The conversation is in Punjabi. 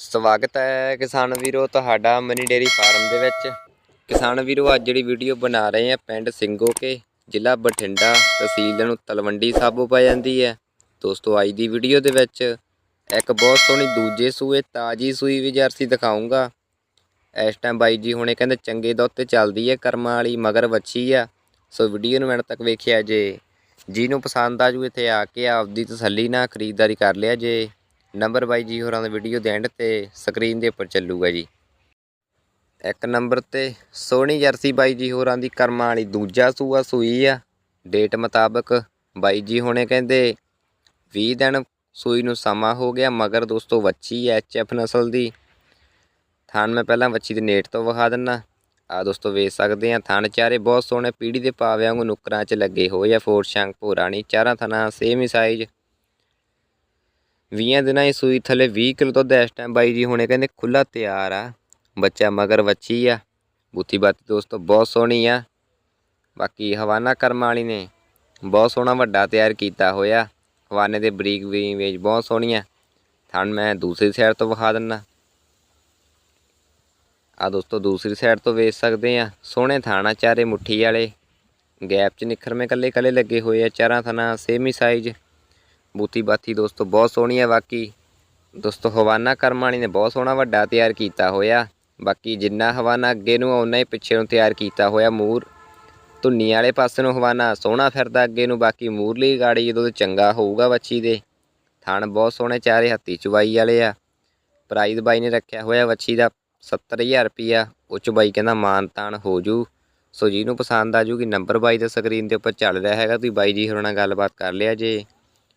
ਸਵਾਗਤ ਹੈ ਕਿਸਾਨ ਵੀਰੋ ਤੁਹਾਡਾ ਮਨੀ ਡੇਰੀ ਫਾਰਮ ਦੇ ਵਿੱਚ। ਕਿਸਾਨ ਵੀਰੋ, ਅੱਜ ਜਿਹੜੀ ਵੀਡੀਓ ਬਣਾ ਰਹੇ ਹਾਂ ਪਿੰਡ ਸਿੰਘੋਕੇ ਜ਼ਿਲ੍ਹਾ ਬਠਿੰਡਾ ਤਹਿਸੀਲ ਨੂੰ ਤਲਵੰਡੀ ਸਾਬੋ ਪੈ ਜਾਂਦੀ ਹੈ। ਦੋਸਤੋ, ਅੱਜ ਦੀ ਵੀਡੀਓ ਦੇ ਵਿੱਚ ਇੱਕ ਬਹੁਤ ਸੋਹਣੀ ਦੂਜੇ ਸੂਏ, ਤਾਜੀ ਸੂਈ ਵੀ ਜਰਸੀ ਦਿਖਾਉਂਗਾ ਇਸ ਟਾਈਮ ਬਾਈ ਜੀ ਹੁਣੇ ਕਹਿੰਦੇ ਚੰਗੇ ਦੁੱਧ ਤੇ ਚੱਲਦੀ ਹੈ, ਕਰਮਾਂ ਵਾਲੀ ਮਗਰ ਵੱਛੀ ਆ। ਸੋ ਵੀਡੀਓ ਨੂੰ ਐਂਡ ਤੱਕ ਵੇਖਿਆ ਜੇ। ਜਿਹਨੂੰ ਪਸੰਦ ਆ ਜੂ, ਇੱਥੇ ਆ ਕੇ ਆਪਦੀ ਤਸੱਲੀ ਨਾਲ ਖਰੀਦਦਾਰੀ ਕਰ ਲਿਆ ਜੇ। ਨੰਬਰ ਬਾਈ ਜੀ ਹੋਰਾਂ ਦਾ ਵੀਡੀਓ ਦੇ ਐਂਡ ਤੇ ਸਕਰੀਨ ਦੇ ਉੱਪਰ ਚੱਲੂਗਾ ਜੀ। ਇੱਕ ਨੰਬਰ ਤੇ ਸੋਹਣੀ ਜਰਸੀ ਬਾਈ ਜੀ ਹੋਰਾਂ ਦੀ ਕਰਮਾਂ ਵਾਲੀ, ਦੂਜਾ ਸੂਆ ਸੂਈ ਆ। ਡੇਟ ਮੁਤਾਬਕ ਬਾਈ ਜੀ ਹੋਣੇ ਕਹਿੰਦੇ 20 ਦਿਨ ਸੂਈ ਨੂੰ ਸਮਾਂ ਹੋ ਗਿਆ, ਮਗਰ ਦੋਸਤੋ ਵੱਛੀ ਐਚ ਐਫ ਨਸਲ ਦੀ। ਥਣ ਮੈਂ ਪਹਿਲਾਂ ਵੱਛੀ ਦੇ ਨੇਟ ਤੋਂ ਵਿਖਾ ਦਿੰਨਾ। ਆ ਦੋਸਤੋ ਵੇਚ ਸਕਦੇ ਆ ਥਣ ਚਾਰੇ ਬਹੁਤ ਸੋਹਣੇ, ਪੀੜੀ ਦੇ ਪਾਵਿਆਂ ਨੂੰ ਨੁਕਰਾਂ 'ਚ ਲੱਗੇ ਹੋਏ ਆ, ਫੋਰ ਸ਼ੰਕ ਭੋਰਾਣੀ ਚਾਰਾਂ ਥਣਾ ਸੇਮ ਹੀ ਸਾਈਜ਼ 20 ਦਿਨਾਂ ਦੀ ਸੂਈ ਥੱਲੇ 20 ਕਿਲੋ ਤੋਂ ਇਸ ਟਾਈਮ ਬਾਈ ਜੀ ਹੁਣੇ ਕਹਿੰਦੇ ਖੁੱਲਾ ਤਿਆਰ ਆ। ਬੱਚਾ ਮਗਰ ਵੱਛੀ ਆ। ਬੁੱਤੀ ਬਾਤੀ ਦੋਸਤੋ ਬਹੁਤ ਸੋਹਣੀ ਆ। ਬਾਕੀ ਹਵਾਨਾ ਕਰਮ ਵਾਲੀ ਨੇ ਬਹੁਤ ਸੋਹਣਾ ਵੱਡਾ ਤਿਆਰ ਕੀਤਾ ਹੋਇਆ। ਹਵਾਨੇ ਦੇ ਬਰੀਕ ਵੀ ਵੇਜ ਬਹੁਤ ਸੋਹਣੀਆਂ। ਥਣ ਮੈਂ ਦੂਸਰੀ ਸਾਈਡ ਤੋਂ ਵਿਖਾ ਦਿੰਨਾ। ਆ ਦੋਸਤੋ ਦੂਸਰੀ ਸਾਈਡ ਤੋਂ ਵੇਚ ਸਕਦੇ ਆ। ਸੋਹਣੇ ਥਾਣਾ ਚਾਰੇ ਮੁੱਠੀ ਵਾਲੇ। ਗੈਪ 'ਚ ਨਿਖਰਵੇਂ ਕੱਲੇ ਕੱਲੇ ਲੱਗੇ ਹੋਏ ਆ। ਚਾਰਾਂ ਥਾਣਾ ਸੇਮ ਹੀ ਸਾਈਜ਼ ਬੂਤੀ ਬਾਤੀ ਦੋਸਤੋ ਬਹੁਤ ਸੋਹਣੀ ਹੈ ਬਾਕੀ। ਦੋਸਤੋ ਹਵਾਨਾ ਕਰਮਾਣੀ ਨੇ ਬਹੁਤ ਸੋਹਣਾ ਵੱਡਾ ਤਿਆਰ ਕੀਤਾ ਹੋਇਆ। ਬਾਕੀ ਜਿੰਨਾ ਹਵਾਨਾ ਅੱਗੇ ਨੂੰ ਉਹਨਾਂ ਹੀ ਪਿੱਛੇ ਨੂੰ ਤਿਆਰ ਕੀਤਾ ਹੋਇਆ ਮੂਰ। ਧੁੰਨੀ ਵਾਲੇ ਪਾਸੇ ਨੂੰ ਹਵਾਨਾ ਸੋਹਣਾ ਫਿਰਦਾ ਅੱਗੇ ਨੂੰ, ਬਾਕੀ ਮੂਰਲੀ ਗਾੜੀ ਜਦੋਂ ਚੰਗਾ ਹੋਊਗਾ ਵੱਛੀ ਦੇ। ਥਣ ਬਹੁਤ ਸੋਹਣੇ ਚਾਰੇ ਹੱਤੀ ਚੁਵਾਈ ਵਾਲੇ ਆ। ਪ੍ਰਾਈਜ਼ ਬਾਈ ਨੇ ਰੱਖਿਆ ਹੋਇਆ ਵੱਛੀ ਦਾ 70000 ਰੁਪਿਆ ਉਹ 'ਚ ਬਾਈ ਕਹਿੰਦਾ ਮਾਨ ਤਾਨ ਹੋ ਜੂ। ਸੋ ਜਿਹਨੂੰ ਪਸੰਦ ਆ ਜੂਗੀ ਨੰਬਰ ਬਾਈ ਦਾ ਸਕਰੀਨ ਦੇ ਉੱਪਰ ਚੱਲ ਰਿਹਾ ਹੈਗਾ। ਤੁਸੀਂ ਬਾਈ ਜੀ ਹੋਰਾਂ ਨਾਲ ਗੱਲਬਾਤ ਕਰ ਲਿਆ ਜੇ।